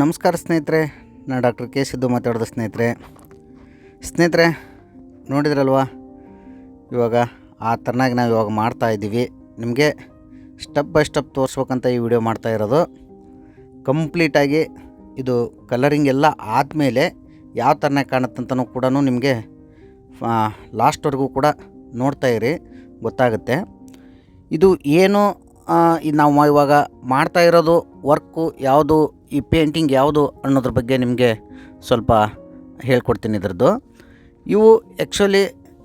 ನಮಸ್ಕಾರ ಸ್ನೇಹಿತರೆ, ನಾನು ಡಾಕ್ಟರ್ ಕೆ ಸಿದ್ದು ಮಾತಾಡೋದು ಸ್ನೇಹಿತರೆ. ಸ್ನೇಹಿತರೆ, ನೋಡಿದ್ರಲ್ವಾ? ಇವಾಗ ಆ ಥರನಾಗಿ ನಾವು ಇವಾಗ ಮಾಡ್ತಾ ಇದ್ದೀವಿ. ನಿಮಗೆ ಸ್ಟೆಪ್ ಬೈ ಸ್ಟೆಪ್ ತೋರಿಸ್ಬೇಕಂತ ಈ ವಿಡಿಯೋ ಮಾಡ್ತಾ ಇರೋದು. ಕಂಪ್ಲೀಟಾಗಿ ಇದು ಕಲರಿಂಗ್ ಎಲ್ಲ ಆದಮೇಲೆ ಯಾವ ಥರನಾಗಿ ಕಾಣುತ್ತಂತನೂ ಕೂಡ ನಿಮಗೆ ಲಾಸ್ಟ್ವರೆಗೂ ಕೂಡ ನೋಡ್ತಾ ಇರಿ, ಗೊತ್ತಾಗುತ್ತೆ. ಇದು ಏನು ನಾವು ಇವಾಗ ಮಾಡ್ತಾ ಇರೋದು ವರ್ಕು ಯಾವುದು ಈ ಪೇಂಟಿಂಗ್ ಯಾವುದು ಅನ್ನೋದ್ರ ಬಗ್ಗೆ ನಿಮಗೆ ಸ್ವಲ್ಪ ಹೇಳ್ಕೊಡ್ತೀನಿ ಇದ್ರದ್ದು. ಇವು ಆ್ಯಕ್ಚುಲಿ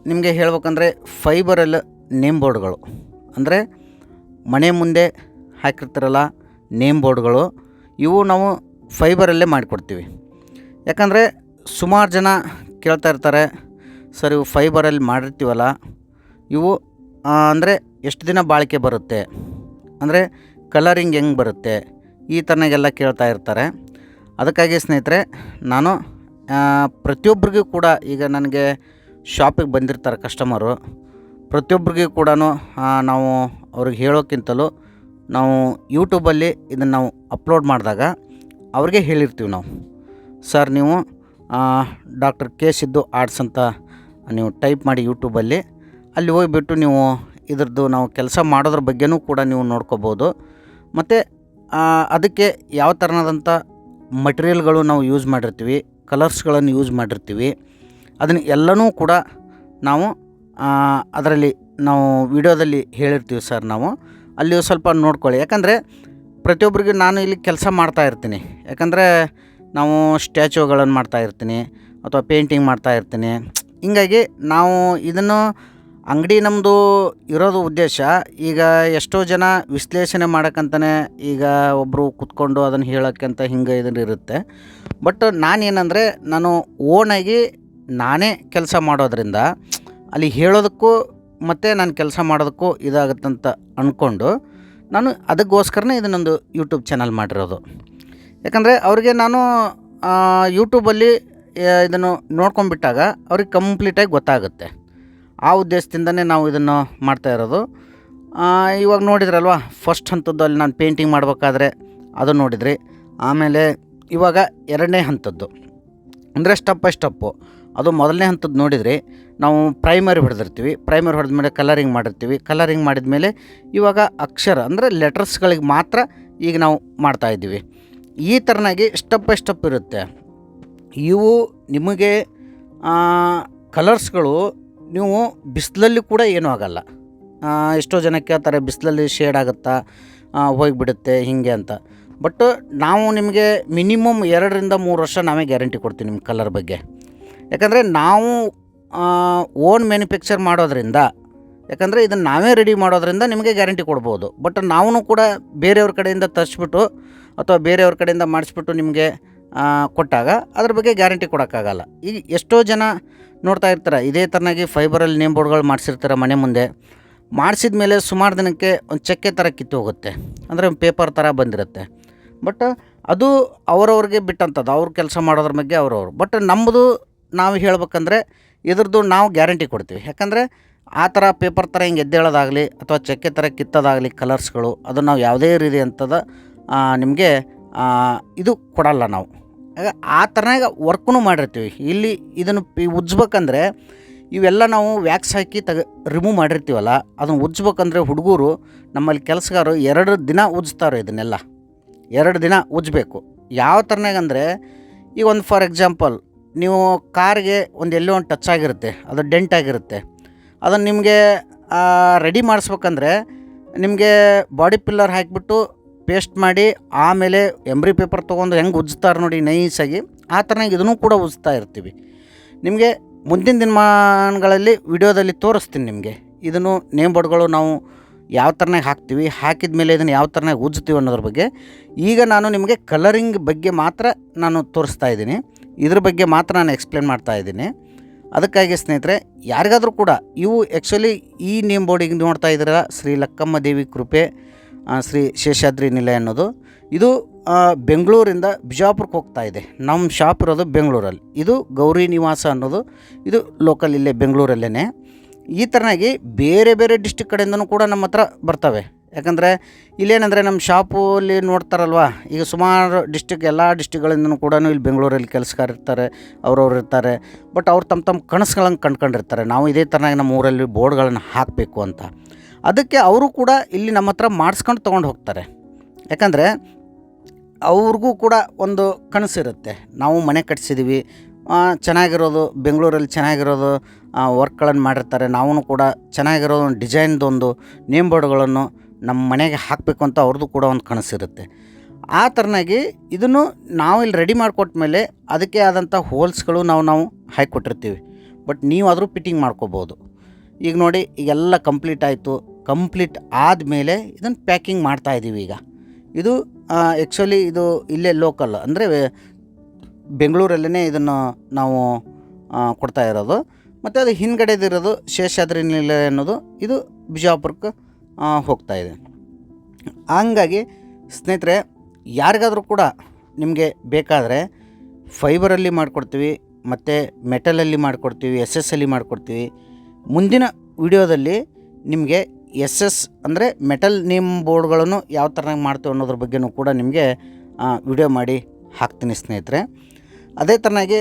ನಿಮಗೆ ಹೇಳ್ಬೇಕಂದ್ರೆ ಫೈಬರಲ್ಲಿ ನೇಮ್ ಬೋರ್ಡ್ಗಳು ಅಂದರೆ ಮನೆ ಮುಂದೆ ಹಾಕಿರ್ತಾರಲ್ಲ ನೇಮ್ ಬೋರ್ಡ್ಗಳು ಇವು ನಾವು ಫೈಬರಲ್ಲೇ ಮಾಡಿಕೊಡ್ತೀವಿ. ಯಾಕಂದರೆ ಸುಮಾರು ಜನ ಕೇಳ್ತಾ ಇರ್ತಾರೆ, ಸರ್, ಇವು ಫೈಬರಲ್ಲಿ ಮಾಡಿರ್ತೀವಲ್ಲ? ಇವು ಅಂದರೆ ಎಷ್ಟು ದಿನ ಬಾಳಿಕೆ ಬರುತ್ತೆ? ಅಂದರೆ ಕಲರಿಂಗ್ ಹೆಂಗೆ ಬರುತ್ತೆ? ಈ ಥರನಾಗೆಲ್ಲ ಕೇಳ್ತಾ ಇರ್ತಾರೆ. ಅದಕ್ಕಾಗಿ ಸ್ನೇಹಿತರೆ, ನಾನು ಪ್ರತಿಯೊಬ್ಬರಿಗೂ ಕೂಡ ಈಗ ನನಗೆ ಶಾಪಿಗೆ ಬಂದಿರ್ತಾರೆ ಕಸ್ಟಮರು. ಪ್ರತಿಯೊಬ್ಬರಿಗೂ ಕೂಡ ನಾವು ಅವ್ರಿಗೆ ಹೇಳೋಕ್ಕಿಂತಲೂ ನಾವು ಯೂಟ್ಯೂಬಲ್ಲಿ ಇದನ್ನು ನಾವು ಅಪ್ಲೋಡ್ ಮಾಡಿದಾಗ ಅವ್ರಿಗೆ ಹೇಳಿರ್ತೀವಿ ನಾವು. ಸರ್, ನೀವು ಡಾಕ್ಟರ್ ಕೆ ಸಿದ್ದು ಆರ್ಟ್ಸ್ ಅಂತ ನೀವು ಟೈಪ್ ಮಾಡಿ ಯೂಟ್ಯೂಬಲ್ಲಿ, ಅಲ್ಲಿ ಹೋಗಿಬಿಟ್ಟು ನೀವು ಇದ್ರದ್ದು ನಾವು ಕೆಲಸ ಮಾಡೋದ್ರ ಬಗ್ಗೆನೂ ಕೂಡ ನೀವು ನೋಡ್ಕೋಬೋದು. ಮತ್ತು ಅದಕ್ಕೆ ಯಾವ ಥರನಾದಂಥ ಮಟೀರಿಯಲ್ಗಳು ನಾವು ಯೂಸ್ ಮಾಡಿರ್ತೀವಿ ಕಲರ್ಸ್ಗಳನ್ನು ಯೂಸ್ ಮಾಡಿರ್ತೀವಿ, ಅದನ್ನು ಎಲ್ಲನೂ ಕೂಡ ನಾವು ಅದರಲ್ಲಿ ನಾವು ವಿಡಿಯೋದಲ್ಲಿ ಹೇಳಿರ್ತೀವಿ ಸರ್ ನಾವು. ಅಲ್ಲಿ ಸ್ವಲ್ಪ ನೋಡ್ಕೊಳ್ಳಿ. ಯಾಕಂದರೆ ಪ್ರತಿಯೊಬ್ಬರಿಗೂ ನಾನು ಇಲ್ಲಿ ಕೆಲಸ ಮಾಡ್ತಾ ಇರ್ತೀನಿ. ಯಾಕಂದರೆ ನಾವು ಸ್ಟ್ಯಾಚುಗಳನ್ನು ಮಾಡ್ತಾ ಇರ್ತೀನಿ, ಅಥವಾ ಪೇಂಟಿಂಗ್ ಮಾಡ್ತಾ ಇರ್ತೀನಿ. ಹಿಂಗಾಗಿ ನಾವು ಇದನ್ನು ಅಂಗಡಿ ನಮ್ಮದು ಇರೋದು ಉದ್ದೇಶ, ಈಗ ಎಷ್ಟೋ ಜನ ವಿಶ್ಲೇಷಣೆ ಮಾಡೋಕ್ಕಂತಲೇ ಈಗ ಒಬ್ಬರು ಕುತ್ಕೊಂಡು ಅದನ್ನು ಹೇಳೋಕ್ಕಂತ ಹಿಂಗೆ ಇದನ್ನು ಇರುತ್ತೆ. ಬಟ್ ನಾನೇನಂದರೆ, ನಾನು ಓನಾಗಿ ನಾನೇ ಕೆಲಸ ಮಾಡೋದ್ರಿಂದ, ಅಲ್ಲಿ ಹೇಳೋದಕ್ಕೂ ಮತ್ತು ನಾನು ಕೆಲಸ ಮಾಡೋದಕ್ಕೂ ಇದಾಗುತ್ತಂತ ಅಂದ್ಕೊಂಡು ನಾನು ಅದಕ್ಕೋಸ್ಕರನೇ ಇದನ್ನೊಂದು ಯೂಟ್ಯೂಬ್ ಚಾನಲ್ ಮಾಡಿರೋದು. ಯಾಕಂದರೆ ಅವ್ರಿಗೆ ನಾನು ಯೂಟ್ಯೂಬಲ್ಲಿ ಇದನ್ನು ನೋಡ್ಕೊಂಡ್ಬಿಟ್ಟಾಗ ಅವ್ರಿಗೆ ಕಂಪ್ಲೀಟಾಗಿ ಗೊತ್ತಾಗುತ್ತೆ. ಆ ಉದ್ದೇಶದಿಂದನೇ ನಾವು ಇದನ್ನು ಮಾಡ್ತಾ ಇರೋದು. ಇವಾಗ ನೋಡಿದ್ರಲ್ವ ಫಸ್ಟ್ ಹಂತದ್ದು ಅಲ್ಲಿ ನಾನು ಪೇಂಟಿಂಗ್ ಮಾಡಬೇಕಾದ್ರೆ ಅದು ನೋಡಿದ್ರಿ. ಆಮೇಲೆ ಇವಾಗ ಎರಡನೇ ಹಂತದ್ದು. ಅಂದರೆ ಸ್ಟೆಪ್ ಬೈ ಸ್ಟೆಪ್ಪು ಅದು ಮೊದಲನೇ ಹಂತದ್ದು ನೋಡಿದ್ರಿ. ನಾವು ಪ್ರೈಮರಿ ಹೊಡೆದಿರ್ತೀವಿ. ಪ್ರೈಮರಿ ಹೊಡೆದ ಮೇಲೆ ಕಲರಿಂಗ್ ಮಾಡಿರ್ತೀವಿ. ಕಲರಿಂಗ್ ಮಾಡಿದ ಮೇಲೆ ಇವಾಗ ಅಕ್ಷರ, ಅಂದರೆ ಲೆಟರ್ಸ್ಗಳಿಗೆ ಮಾತ್ರ ಈಗ ನಾವು ಮಾಡ್ತಾ ಇದ್ದೀವಿ. ಈ ಥರನಾಗಿ ಸ್ಟೆಪ್ ಬೈ ಸ್ಟೆಪ್ ಇರುತ್ತೆ. ಇವು ನಿಮಗೆ ಕಲರ್ಸ್ಗಳು ನೀವು ಬಿಸಿಲಲ್ಲಿ ಕೂಡ ಏನೂ ಆಗಲ್ಲ. ಎಷ್ಟೋ ಜನ ಕೇಳ್ತಾರೆ ಬಿಸಿಲಲ್ಲಿ ಶೇಡ್ ಆಗುತ್ತಾ ಹೋಗಿಬಿಡುತ್ತೆ, ಹೀಗೆ ಅಂತ. ಬಟ್ ನಾವು ನಿಮಗೆ ಮಿನಿಮಮ್ ಎರಡರಿಂದ ಮೂರು ವರ್ಷ ನಾವೇ ಗ್ಯಾರಂಟಿ ಕೊಡ್ತೀವಿ ನಿಮ್ಮ ಕಲರ್ ಬಗ್ಗೆ. ಯಾಕಂದರೆ ನಾವು ಓನ್ ಮ್ಯಾನುಫ್ಯಾಕ್ಚರ್ ಮಾಡೋದ್ರಿಂದ, ಯಾಕಂದರೆ ಇದನ್ನು ನಾವೇ ರೆಡಿ ಮಾಡೋದ್ರಿಂದ ನಿಮಗೆ ಗ್ಯಾರಂಟಿ ಕೊಡ್ಬೋದು. ಬಟ್ ನಾವು ಕೂಡ ಬೇರೆಯವ್ರ ಕಡೆಯಿಂದ ತರಿಸ್ಬಿಟ್ಟು ಅಥವಾ ಬೇರೆಯವ್ರ ಕಡೆಯಿಂದ ಮಾಡಿಸ್ಬಿಟ್ಟು ನಿಮಗೆ ಕೊಟ್ಟಾಗ ಅದ್ರ ಬಗ್ಗೆ ಗ್ಯಾರಂಟಿ ಕೊಡೋಕ್ಕಾಗಲ್ಲ. ಈಗ ಎಷ್ಟೋ ಜನ ನೋಡ್ತಾ ಇರ್ತಾರೆ, ಇದೇ ಥರನಾಗಿ ಫೈಬರಲ್ಲಿ ನೇಮ್ ಬೋರ್ಡ್ಗಳು ಮಾಡಿಸಿರ್ತಾರೆ ಮನೆ ಮುಂದೆ. ಮಾಡಿಸಿದ ಮೇಲೆ ಸುಮಾರು ದಿನಕ್ಕೆ ಒಂದು ಚಕ್ಕೆ ಥರ ಕಿತ್ತು ಹೋಗುತ್ತೆ. ಅಂದರೆ ಪೇಪರ್ ಥರ ಬಂದಿರುತ್ತೆ. ಬಟ್ ಅದು ಅವರವ್ರಿಗೆ ಬಿಟ್ಟಂಥದ್ದು ಅವ್ರು ಕೆಲಸ ಮಾಡೋದ್ರ ಬಗ್ಗೆ ಅವರವ್ರು. ಬಟ್ ನಮ್ಮದು ನಾವು ಹೇಳ್ಬೇಕಂದ್ರೆ ಇದ್ರದ್ದು ನಾವು ಗ್ಯಾರಂಟಿ ಕೊಡ್ತೀವಿ. ಯಾಕಂದರೆ ಆ ಥರ ಪೇಪರ್ ಥರ ಹಿಂಗೆ ಎದ್ದೇಳೋದಾಗಲಿ ಅಥವಾ ಚಕ್ಕೆ ಥರ ಕಿತ್ತೋದಾಗಲಿ ಕಲರ್ಸ್ಗಳು ಅದು ನಾವು ಯಾವುದೇ ರೀತಿ ಅಂಥದ್ದು ನಿಮಗೆ ಇದು ಕೊಡಲ್ಲ ನಾವು. ಆಗ ಆ ಥರನಾಗ ವರ್ಕೂ ಮಾಡಿರ್ತೀವಿ. ಇಲ್ಲಿ ಇದನ್ನು ಪಿ ಉಜ್ಬೇಕಂದ್ರೆ ಇವೆಲ್ಲ ನಾವು ವ್ಯಾಕ್ಸ್ ಹಾಕಿ ತಗ ರಿಮೂವ್ ಮಾಡಿರ್ತೀವಲ್ಲ, ಅದನ್ನು ಉಜ್ಬೇಕಂದ್ರೆ ಹುಡುಗರು ನಮ್ಮಲ್ಲಿ ಕೆಲಸಗಾರರು ಎರಡು ದಿನ ಉಜ್ತಾರೆ ಇದನ್ನೆಲ್ಲ. ಎರಡು ದಿನ ಉಜ್ಬೇಕು ಯಾವ ಥರನಾಗ ಅಂದರೆ, ಈಗ ಒಂದು ಫಾರ್ ಎಕ್ಸಾಂಪಲ್ ನೀವು ಕಾರ್ಗೆ ಒಂದು ಎಲ್ಲೋ ಒಂದು ಟಚ್ ಆಗಿರುತ್ತೆ, ಅದು ಡೆಂಟ್ ಆಗಿರುತ್ತೆ, ಅದನ್ನು ನಿಮಗೆ ರೆಡಿ ಮಾಡಿಸ್ಬೇಕಂದ್ರೆ ನಿಮಗೆ ಬಾಡಿ ಪಿಲ್ಲರ್ ಹಾಕಿಬಿಟ್ಟು ಪೇಸ್ಟ್ ಮಾಡಿ ಆಮೇಲೆ ಎಂಬ್ರಿ ಪೇಪರ್ ತೊಗೊಂಡು ಹೆಂಗೆ ಉಜ್ತಾರೆ ನೋಡಿ ನೈಸಾಗಿ, ಆ ಥರನಾಗಿ ಇದನ್ನು ಕೂಡ ಉಜ್ತಾ ಇರ್ತೀವಿ. ನಿಮಗೆ ಮುಂದಿನ ದಿನಮಾನಗಳಲ್ಲಿ ವಿಡಿಯೋದಲ್ಲಿ ತೋರಿಸ್ತೀನಿ ನಿಮಗೆ. ಇದನ್ನು ನೇಮ್ ಬೋರ್ಡ್ಗಳು ನಾವು ಯಾವ ಥರನಾಗಿ ಹಾಕ್ತೀವಿ, ಹಾಕಿದ ಮೇಲೆ ಇದನ್ನು ಯಾವ ಥರನಾಗಿ ಉಜ್ತೀವಿ ಅನ್ನೋದ್ರ ಬಗ್ಗೆ. ಈಗ ನಾನು ನಿಮಗೆ ಕಲರಿಂಗ್ ಬಗ್ಗೆ ಮಾತ್ರ ನಾನು ತೋರಿಸ್ತಾ ಇದ್ದೀನಿ. ಇದ್ರ ಬಗ್ಗೆ ಮಾತ್ರ ನಾನು ಎಕ್ಸ್ಪ್ಲೇನ್ ಮಾಡ್ತಾ ಇದ್ದೀನಿ. ಅದಕ್ಕಾಗಿ ಸ್ನೇಹಿತರೆ, ಯಾರಿಗಾದರೂ ಕೂಡ ಇವು ಆ್ಯಕ್ಚುಲಿ ಈ ನೇಮ್ ಬೋರ್ಡಿಗೆ ನೋಡ್ತಾ ಇದ್ದೀರ ಶ್ರೀ ಲಕ್ಕಮ್ಮ ದೇವಿ ಕೃಪೆ. ಶ್ರೀ ಶೇಷಾದ್ರಿ ನಿಲಯ ಅನ್ನೋದು. ಇದು ಬೆಂಗಳೂರಿಂದ ಬಿಜಾಪುರಕ್ಕೆ ಹೋಗ್ತಾ ಇದೆ. ನಮ್ಮ ಶಾಪ್ ಇರೋದು ಬೆಂಗಳೂರಲ್ಲಿ. ಇದು ಗೌರಿ ನಿವಾಸ ಅನ್ನೋದು. ಇದು ಲೋಕಲ್ ಇಲ್ಲೇ ಬೆಂಗಳೂರಲ್ಲೇ ಈ ಥರನಾಗಿ ಬೇರೆ ಬೇರೆ ಡಿಸ್ಟಿಕ್ ಕಡೆಯಿಂದನೂ ಕೂಡ ನಮ್ಮ ಹತ್ರ ಬರ್ತವೆ. ಯಾಕಂದರೆ, ಇಲ್ಲೇನಂದರೆ ನಮ್ಮ ಶಾಪಲ್ಲಿ ನೋಡ್ತಾರಲ್ವ? ಈಗ ಸುಮಾರು ಡಿಸ್ಟಿಕ್ ಎಲ್ಲ ಡಿಸ್ಟಿಕ್ಗಳಿಂದನೂ ಕೂಡ ಇಲ್ಲಿ ಬೆಂಗಳೂರಲ್ಲಿ ಕೆಲಸಗಾರ ಇರ್ತಾರೆ, ಅವ್ರವ್ರು ಇರ್ತಾರೆ. ಬಟ್ ಅವ್ರು ತಮ್ಮ ತಮ್ಮ ಕನಸುಗಳನ್ನು ಕಂಡ್ಕೊಂಡಿರ್ತಾರೆ. ನಾವು ಇದೇ ಥರನಾಗಿ ನಮ್ಮ ಊರಲ್ಲಿ ಬೋರ್ಡ್ಗಳನ್ನು ಹಾಕಬೇಕು ಅಂತ. ಅದಕ್ಕೆ ಅವರು ಕೂಡ ಇಲ್ಲಿ ನಮ್ಮ ಹತ್ರ ಮಾಡಿಸ್ಕೊಂಡು ತೊಗೊಂಡು ಹೋಗ್ತಾರೆ. ಯಾಕಂದರೆ ಅವ್ರಿಗೂ ಕೂಡ ಒಂದು ಕನಸಿರುತ್ತೆ ನಾವು ಮನೆ ಕಟ್ಸಿದ್ದೀವಿ ಚೆನ್ನಾಗಿರೋದು, ಬೆಂಗಳೂರಲ್ಲಿ ಚೆನ್ನಾಗಿರೋದು ವರ್ಕ್ಗಳನ್ನು ಮಾಡಿರ್ತಾರೆ. ನಾವು ಕೂಡ ಚೆನ್ನಾಗಿರೋದು ಒಂದು ಡಿಸೈನ್ದೊಂದು ನೇಮ್ ಬೋರ್ಡ್ಗಳನ್ನು ನಮ್ಮ ಮನೆಗೆ ಹಾಕಬೇಕು ಅಂತ ಅವ್ರದ್ದು ಕೂಡ ಒಂದು ಕನಸಿರುತ್ತೆ ಆ ಥರನಾಗಿ ಇದನ್ನು ನಾವು ಇಲ್ಲಿ ರೆಡಿ ಮಾಡಿಕೊಟ್ಟ ಮೇಲೆ ಅದಕ್ಕೆ ಆದಂಥ ಹೋಲ್ಸ್ಗಳು ನಾವು ನಾವು ಹಾಕಿಕೊಟ್ಟಿರ್ತೀವಿ. ಬಟ್ ನೀವು ಆದರೂ ಫಿಟ್ಟಿಂಗ್ ಮಾಡ್ಕೋಬೋದು. ಈಗ ನೋಡಿ ಈಗೆಲ್ಲ ಕಂಪ್ಲೀಟ್ ಆಯಿತು. ಕಂಪ್ಲೀಟ್ ಆದಮೇಲೆ ಇದನ್ನು ಪ್ಯಾಕಿಂಗ್ ಮಾಡ್ತಾ ಇದ್ದೀವಿ ಈಗ. ಇದು ಆ್ಯಕ್ಚುಲಿ ಇದು ಇಲ್ಲೇ ಲೋಕಲ್ ಅಂದರೆ ಬೆಂಗಳೂರಲ್ಲೇ ಇದನ್ನು ನಾವು ಕೊಡ್ತಾ ಇರೋದು. ಮತ್ತು ಅದು ಹಿಂದ್ಗಡೆದಿರೋದು ಶೇಷಾದ್ರಿ ನಿಲಯ ಅನ್ನೋದು, ಇದು ಬಿಜಾಪುರಕ್ಕೆ ಹೋಗ್ತಾ ಇದೆ. ಹಂಗಾಗಿ ಸ್ನೇಹಿತರೆ, ಯಾರಿಗಾದರೂ ಕೂಡ ನಿಮಗೆ ಬೇಕಾದರೆ ಫೈಬರಲ್ಲಿ ಮಾಡಿಕೊಡ್ತೀವಿ, ಮತ್ತು ಮೆಟಲಲ್ಲಿ ಮಾಡಿಕೊಡ್ತೀವಿ, ಎಸ್ ಎಸ್ ಅಲ್ಲಿ ಮಾಡಿಕೊಡ್ತೀವಿ. ಮುಂದಿನ ವಿಡಿಯೋದಲ್ಲಿ ನಿಮಗೆ ಎಸ್ ಎಸ್ ಅಂದರೆ ಮೆಟಲ್ ನೇಮ್ ಬೋರ್ಡ್ಗಳನ್ನು ಯಾವ ಥರನಾಗಿ ಮಾಡ್ತೀವಿ ಅನ್ನೋದ್ರ ಬಗ್ಗೆನೂ ಕೂಡ ನಿಮಗೆ ವಿಡಿಯೋ ಮಾಡಿ ಹಾಕ್ತೀನಿ ಸ್ನೇಹಿತರೆ. ಅದೇ ಥರನಾಗಿ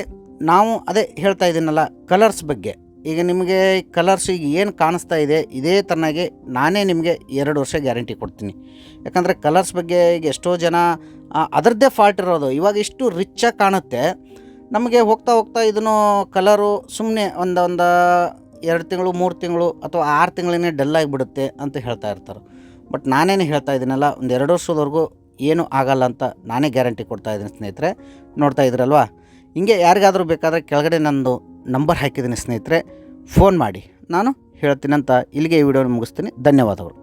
ನಾವು ಅದೇ ಹೇಳ್ತಾ ಇದ್ದೀನಲ್ಲ ಕಲರ್ಸ್ ಬಗ್ಗೆ. ಈಗ ನಿಮಗೆ ಕಲರ್ಸ್ ಈಗ ಏನು ಕಾಣಿಸ್ತಾ ಇದೆ, ಇದೇ ಥರನಾಗಿ ನಾನೇ ನಿಮಗೆ ಎರಡು ವರ್ಷ ಗ್ಯಾರಂಟಿ ಕೊಡ್ತೀನಿ. ಯಾಕಂದರೆ ಕಲರ್ಸ್ ಬಗ್ಗೆ ಈಗ ಎಷ್ಟೋ ಜನ ಅದರದ್ದೇ ಫಾಲ್ಟ್ ಇರೋದು. ಇವಾಗ ಇಷ್ಟು ರಿಚ್ಚಾಗಿ ಕಾಣುತ್ತೆ. ನಮಗೆ ಹೋಗ್ತಾ ಹೋಗ್ತಾ ಇದನ್ನು ಕಲರು ಸುಮ್ಮನೆ ಒಂದು ಒಂದು ಎರಡು ತಿಂಗಳು, ಮೂರು ತಿಂಗಳು ಅಥವಾ ಆರು ತಿಂಗಳೇ ಡಲ್ ಆಗಿಬಿಡುತ್ತೆ ಅಂತ ಹೇಳ್ತಾ ಇರ್ತಾರೆ. ಬಟ್ ನಾನೇನು ಹೇಳ್ತಾ ಇದ್ದೀನಲ್ಲ, ಒಂದು ಎರಡು ವರ್ಷದವರೆಗೂ ಏನೂ ಆಗಲ್ಲ ಅಂತ ನಾನೇ ಗ್ಯಾರಂಟಿ ಕೊಡ್ತಾ ಇದ್ದೀನಿ ಸ್ನೇಹಿತರೆ. ನೋಡ್ತಾ ಇದ್ರಲ್ವಾ ಹಿಂಗೆ ಯಾರಿಗಾದರೂ ಬೇಕಾದರೆ ಕೆಳಗಡೆ ನಂದು ನಂಬರ್ ಹಾಕಿದ್ದೀನಿ ಸ್ನೇಹಿತರೆ. ಫೋನ್ ಮಾಡಿ. ನಾನು ಹೇಳ್ತೀನಂತ ಇಲ್ಲಿಗೆ ಈ ವಿಡಿಯೋನ ಮುಗಿಸ್ತೀನಿ. ಧನ್ಯವಾದಗಳು.